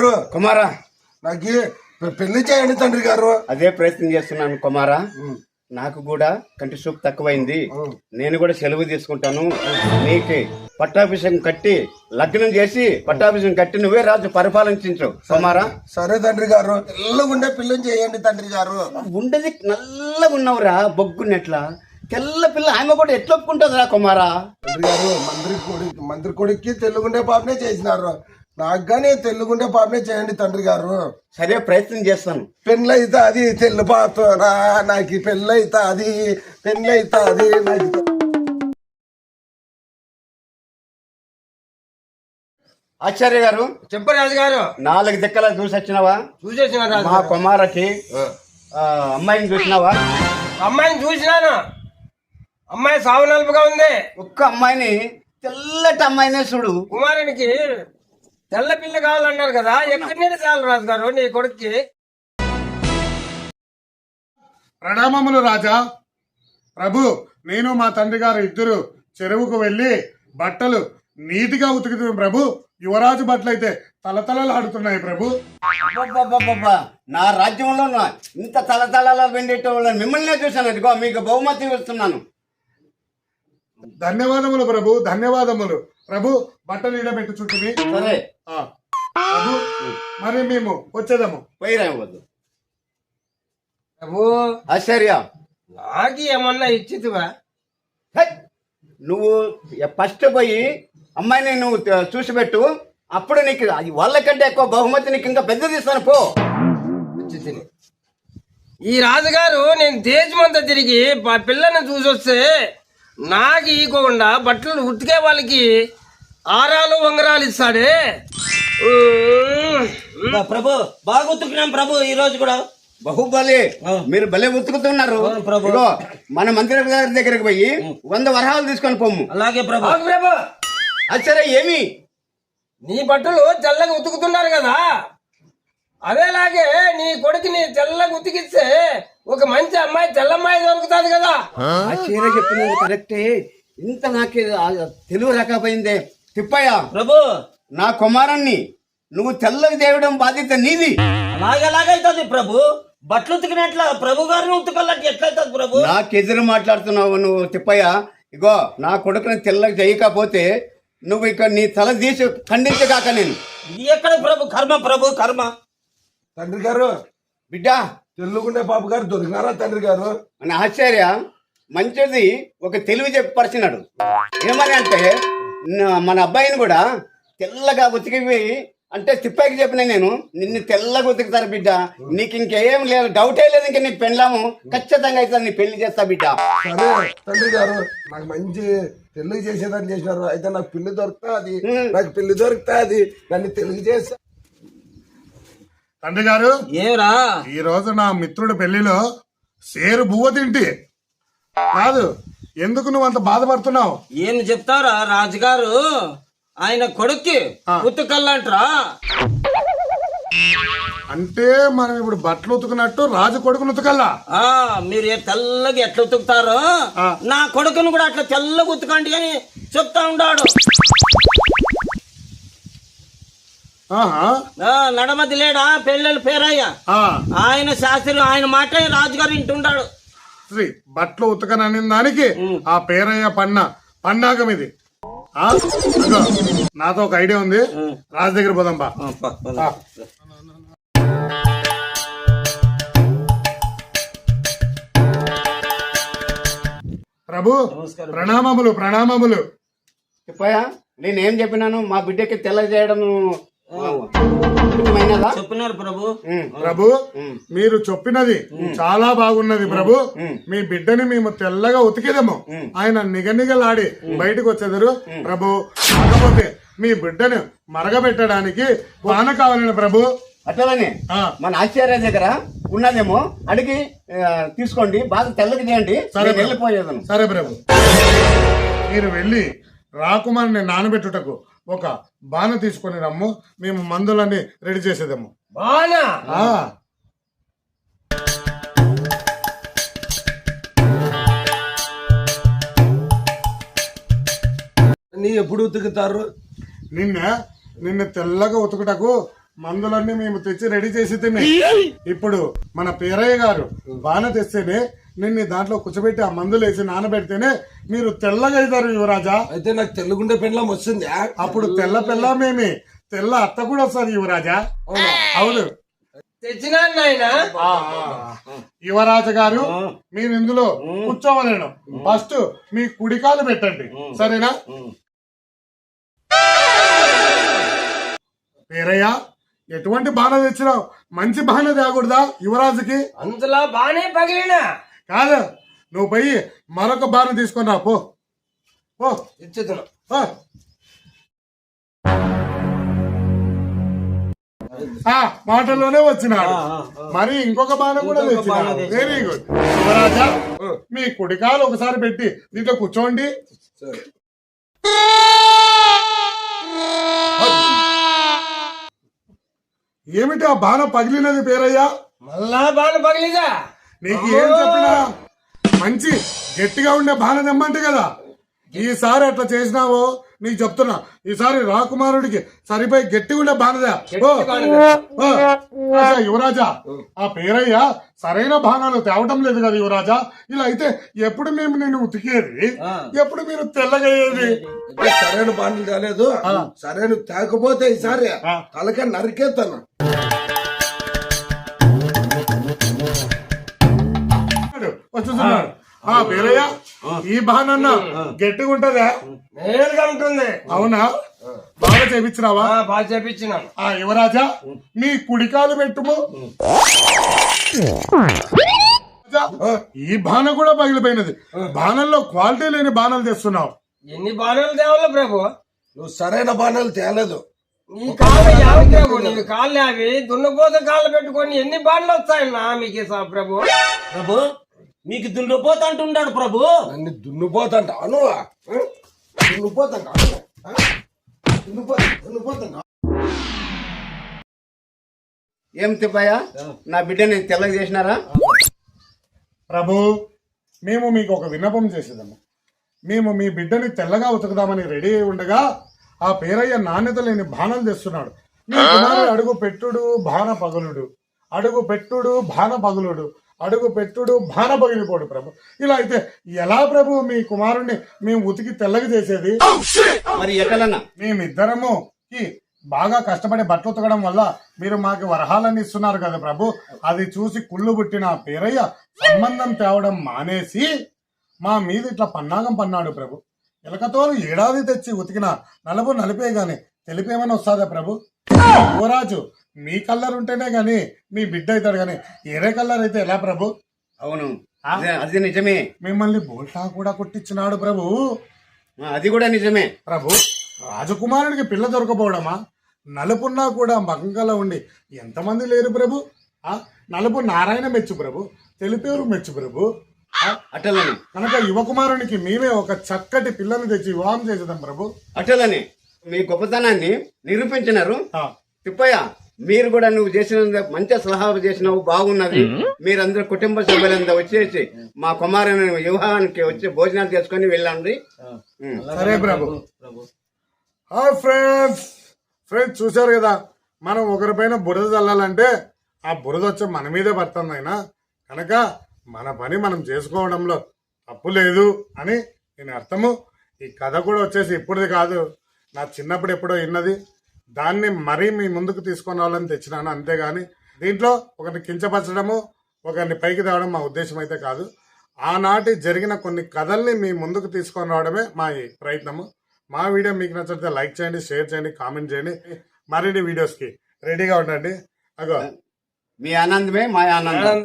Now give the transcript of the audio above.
గారు. కుమారా. నాకు పెళ్ళి చేయండి తండ్రి గారు. అదే ప్రయత్నం చేస్తున్నాను కుమారా. నాకు కూడా కంటి చూపు తక్కువైంది. నేను కూడా సెలవు తీసుకుంటాను. నీకు పట్టాభిషేకం కట్టి లగ్నం చేసి పట్టాభిషేకం కట్టి నువ్వే రాజు పరిపాలించు కుమారా. సరే తండ్రి గారు. తెల్లగుండే పిల్లని చేయండి తండ్రి గారు. ఉండేది నల్లగా ఉన్నవురా బొగ్గున్నట్లా. తెల్ల పిల్ల ఆమె కూడా ఎట్లా ఒప్పుకుంటుందిరా కుమారా? తండ్రి గారు మంత్రి కొడుకు మంత్రి కొడుక్కి తెల్లగుండే పాపనే చేసినారు. నాకు కానీ తెల్లగుండే పాపనే చేయండి తండ్రి గారు. సరే ప్రయత్నం చేస్తాను. పెళ్ళైతే అది తెల్లు పాతోరా నాకు పెళ్ళైతే అది పెళ్ళైతే అది నాకు ఆచార్య గారు చెప్పు రాజుగారు నాలుగు దిక్కల చూసి వచ్చినావా? చూసేసిన రాజు మా కుమారకి ఆ, అమ్మాయిని చూసినావా? అమ్మాయిని చూసినాను. అమ్మాయి సాగు నలుపుగా ఉంది. ఒక్క అమ్మాయిని తెల్లటి అమ్మాయినే చూడు. కుమారునికి తెల్ల పిల్ల కావాలన్నారు కదా ఎక్కడి నుండి చాలు రాజుగారు నీ కొడుక్కి? ప్రణామములు రాజా. ప్రభు నేను మా తండ్రి గారు ఇద్దరు చెరువుకు వెళ్ళి బట్టలు నీటిగా ఉతుకుతుంది ప్రభు యువరాజు బట్టలు అయితే తలతలలాడుతున్నాయి ప్రభు. నా రాజ్యంలో నా ఇంత తలతల వెండేట మిమ్మల్నే చూశాను. ఇదిగో మీకు బహుమతి ఇస్తున్నాను. ధన్యవాదములు ప్రభు ధన్యవాదములు. ప్రభు బట్టలు ఈడబెట్టు చుట్టుని సరే. ఆ, ప్రభు మరి మేము వచ్చేదాము. పోయిరావద్దు ప్రభు ఆశ్చర్య. నాకు ఏమన్నా ఇచ్చితివా? హై! నువ్వు ఫస్ట్ పోయి అమ్మాయిని నువ్వు త- చూసి పెట్టు అప్పుడు నీకు అది వాళ్ళకంటే ఎక్కువ బహుమతి నీకు ఇంకా పెద్దది ఇస్తాను పో. ఇచ్చితిని. ఈ రాజుగారు నేను దేశమంతా తిరిగి మా పిల్లని చూసొస్తే నాకు ఇవ్వకుండా బట్టలు ఉతికే వాళ్ళకి ఆరాలు ఉంగరాలు ఇస్తాడే. ప్రభు బాగా ఉతుకున్నాం ప్రభు ఈ రోజు కూడా. బహుబలి మీరు భలే ఉతుకుతున్నారు. మన మంత్రి గారి దగ్గరికి పోయి వంద వరహాలు తీసుకొని పోము. అలాగే ప్రభు. ప్రభు. ఆశ్చర్య ఏమి? నీ బట్టలు తెల్లగా ఉతుకుతున్నారు కదా. అదేలాగే నీ కొడుకుని తెల్లగా ఉతికిస్తే ఒక మంచి అమ్మాయి తెల్లమ్మాయి దొరుకుతుంది కదా. చెప్పింది కరెక్టే. ఇంత నాకు తెలుగు రాకపోయిందే. తిప్పయ్య. ప్రభు! నా కుమారాన్ని నువ్వు తెల్లకి తేవడం బాధ్యత నీది అలాగే అలాగైతుంది ప్రభు. బట్టలు ఉతికినట్ల ప్రభు గారిని ఉతకాలంటే ఎట్లయితుంది ప్రభు? నాకెదురు మాట్లాడుతున్నావు నువ్వు తిప్పయ్య. ఇగో నా కొడుకుని తెల్లకి చేయకపోతే నువ్వు ఇక నీ తల తీసి ఖండించగాక నేను. ఇది ఎక్కడ ప్రభు? కర్మ ప్రభు కర్మ. తండ్రి గారు బిడ్డ! తెల్లగుండే పాప గారు దొరికినారా తండ్రి గారు? మన ఆశ్చర్య మంచిది ఒక తెలివి చెప్పరిచినాడు ఏమని అంటే మన అబ్బాయిని కూడా తెల్లగా ఉతికి అంటే తిప్పాకి చెప్పిన నేను నిన్ను తెల్లగా ఉతుకుతారు బిడ్డ. నీకు ఇంకేం లేదు డౌటే లేదు ఇంక నీ పెళ్ళాము ఖచ్చితంగా అయితే నీ పెళ్ళి చేస్తా బిడ్డ. సరే తండ్రి గారు నాకు మంచి పెళ్ళి చేసేదని చేసినారు. అయితే నాకు పిల్లి దొరుకుతా అది. నాకు పిల్లి దొరుకుతా అది. నన్ను తెలుగు చేస్తా. తండ్రి గారు ఏరా? ఈ రోజు నా మిత్రుడి పెళ్ళిలో సేరు బువ్వ తింటి. కాదు ఎందుకు నువ్వు అంత బాధపడుతున్నావు? ఏం చెప్తారా రాజుగారు? ఆయన కొడుక్కి ఉతకల్లంట్రా అంటే మనం ఇప్పుడు బట్టలు ఉతుకున్నట్టు రాజు కొడుకును ఉతకల్లా? ఆ మీరు ఏ తెల్లగా ఎట్లా ఉతుకుతారో. నా కొడుకును కూడా అట్లా తెల్లగా ఉతకండి అని చెప్తా ఉన్నాడు ఆహా. ఆ, నడమది లేడా? పెళ్ళలు పేరయ్య. ఆ, ఆయన శాస్త్రులు ఆయన మాట రాజుగారు ఇంటుండాడు శ్రీ బట్టలు ఉతకనని దానికి ఆ పేరయ్య పన్న పన్నాగం ఇది. నాతో ఒక ఐడియా ఉంది. రాజు దగ్గర పోదాం బా. ఆ, ప- పద. ఆ. ప్రభు ప్రణామములు ప్రణామములు. తిప్పయ్య నేనేం చెప్పినాను? మా బిడ్డకి తెల్ల చేయడం ఉచితమైనదా? చెప్పినారు ప్రభు. ప్రభు మీరు చెప్పినది చాలా బాగున్నది ప్రభు. మీ బిడ్డని మేము తెల్లగా ఉతికేదము. ఆయన నిగనిగలాడి బయటకు వచ్చేదరు. ప్రభు కాకపోతే మీ బిడ్డను మరగబెట్టడానికి వాన కావాలని ప్రభు. అట్లనే. మన ఆశ్చర్య దగ్గర ఉన్నదేమో అడిగి తీసుకోండి బాగా తెల్లకి చేయండి. సరే. వెళ్ళిపోయేదను. సరే ప్రభు. మీరు వెళ్ళి రాకుమారిని నానబెట్టుటకు ఒక బాణ తీసుకొని రమ్ము. మేము మందులన్నీ రెడీ చేసేదాము బానా నీ ఎప్పుడు ఉతుకుతారు? నిన్న నిన్న తెల్లగా ఉతుకుటకు మందులన్నీ మేము తెచ్చి రెడీ చేసి ఇప్పుడు మన పేరయ్య గారు బాణ తెస్తేనే నిన్ను దాంట్లో కూర్చోబెట్టి ఆ మందులు వేసి నానబెడితేనే మీరు తెల్లగా అవుతారు యువరాజా. అయితే నాకు తెల్లుగుండే పెండ్లం వస్తుంది అప్పుడు తెల్ల పిల్లమేమి తెల్ల అత్త కూడా వస్తుంది యువరాజా. అవును. యువరాజు గారు మీరు ఇందులో కూర్చోవలేను. ఫస్ట్ మీ కుడికాలు పెట్టండి. సరేనా? పేరయ్య ఎటువంటి బాణ తెచ్చినావు? మంచి బాణ తేకూడదా యువరాజుకి? అంతలా బానే పగిలినా. కాదు నువ్వు పోయి మరొక బాణ తీసుకొని రా పో. ఆ మాటల్లోనే వచ్చినాడు. మరి ఇంకొక బాణం కూడా తెచ్చినాడు. వెరీ గుడ్ యువరాజా మీ కుడికాలు ఒకసారి పెట్టి దీంట్లో కూర్చోండి. ఏమిటి ఆ బాణ పగిలినది పేరయ్యా? మళ్ళా బాన పగిలిదా? నీకు ఏం చెప్పినా? మంచి గట్టిగా ఉండే బాణ తెమ్మంటే కదా. ఈసారి అట్లా చేసినావో నీకు చెప్తున్నా. ఈసారి రాకుమారుడికి సరిపోయి గట్టిగా ఉండే బాణదా యువరాజా ఆ పేరయ్య సరైన బాణాలు తేవటం లేదు కదా యువరాజా. ఇలా అయితే ఎప్పుడు మేము నిన్ను ఉతికేది? ఎప్పుడు మీరు తెల్లగయ్యేది? సరైన బాండ్లు తేలేదు. సరైన తేకపోతే ఈసారి. తలకే నరికేస్తాను. వచ్చేస్తున్నాడు ఆ పేరయ్య ఈ బాణన్న గట్టిగా ఉంటదా? నేరుగా ఉంటుంది. అవునా? బాగా చేపించినావా? ఆ, బాగా చేపించినాను ఆ యువరాజా మీ కుడికాలు పెట్టుము ఈ బాణం కూడా పగిలిపోయినది. బాణంలో క్వాలిటీ లేని బాణాలు తెస్తున్నావు. ఎన్ని బాణాలు తేవాల ప్రభు? నువ్వు సరైన బాణాలు తేలేదు. నీ కాళ్ళు యావి ప్రభు నీ కాళ్ళు అవి దున్నపోత కాళ్ళు పెట్టుకొని ఎన్ని బాణలు వస్తాయన్నా మీకు సా ప్రభు? ప్రభు మీకు దుండిపోతా అంటున్నాడు ప్రభు. నన్ను దున్నుపోతంట అను దున్నుపోతంట ఏం తిప్పయ్య? నా బిడ్డని తెల్లగా చేసినారా? ప్రభు మేము మీకు ఒక విన్నపం చేసేదము. మేము మీ బిడ్డని తెల్లగా ఉతుకుదామని రెడీ అయి ఉండగా ఆ పేరయ్య నాణ్యత లేని బాణం తెస్తున్నాడు. మీ కుమారుడు అడుగు పెట్టుడు బాణ పగులుడు. అడుగు పెట్టుడు బాణ పగులుడు. అడుగు పెట్టుడు బాణ పగిలిపోడు ప్రభు. ఇలా అయితే ఎలా ప్రభు మీ కుమారుణ్ణి మేము ఉతికి తెల్లగా చేసేది? మరి ఎక్కడన్నా? మేమిద్దరము బాగా కష్టపడి బట్టలు ఉతకడం వల్ల మీరు మాకు వరహాలని ఇస్తున్నారు కదా ప్రభు. అది చూసి కుళ్ళు పుట్టిన పేరయ్య సంబంధం తేవడం మానేసి మా మీద ఇట్లా పన్నాగం పన్నాడు ప్రభు. ఎలకతోలు ఏడాది తెచ్చి ఉతికిన నలుపు నలిపే గాని తెలిపేమని వస్తుందా ప్రభు? యువరాజు మీ కలర్ ఉంటేనే గాని మీ బిడ్డ అవుతాడు గాని ఏరే కలర్ అయితే ఎలా ప్రభు? అవును. అదే- నిజమే. మిమ్మల్ని బోల్టా కూడా కొట్టించినాడు ప్రభు. అది కూడా నిజమే. ప్రభు రాజకుమారుడికి పిల్ల దొరకపోవడమా? నలుపున్నా కూడా మగంకలో ఉండి ఎంతమంది లేరు ప్రభు? ఆ నలుపు నారాయణ మెచ్చు ప్రభు తెలిపేరు మెచ్చు ప్రభు. అటలని. కనుక యువకుమారునికి మేమే ఒక చక్కటి పిల్లని తెచ్చి వివాహం చేసేదాం ప్రభు. అటలని. మీ గొప్పతనాన్ని నిరూపించినారు. తిప్పయ్య మీరు కూడా నువ్వు చేసిన మంచి సలహాలు చేసినావు బాగున్నది. మీరందరూ కుటుంబ సభ్యులంతా వచ్చేసి మా కుమారుని వివాహానికి వచ్చి భోజనాలు చేసుకొని వెళ్ళండి. సరే ప్రభు. ఫ్రెండ్స్. ఫ్రెండ్స్ చూశారు కదా మనం ఒకరిపైన బురద చల్లాలంటే ఆ బురద వచ్చి మన మీదే పడుతుంది అయినా. కనుక మన పని మనం చేసుకోవడంలో తప్పు లేదు అని నేను అర్థము. ఈ కథ కూడా వచ్చేసి ఇప్పుడుది కాదు. నా చిన్నప్పుడు ఎప్పుడో విన్నది. దాన్ని మరీ మీ ముందుకు తీసుకొని రావాలని తెచ్చినాను అంతేగాని దీంట్లో ఒకరిని కించపరచడము ఒకరిని పైకి తేవడం మా ఉద్దేశం అయితే కాదు. ఆనాటి జరిగిన కొన్ని కథల్ని మీ ముందుకు తీసుకొని రావడమే మా ప్రయత్నము. మా వీడియో మీకు నచ్చితే లైక్ చేయండి షేర్ చేయండి కామెంట్ చేయండి. మరిన్ని వీడియోస్కి రెడీగా ఉండండి. అగో. మీ ఆనందమే మా ఆనందం.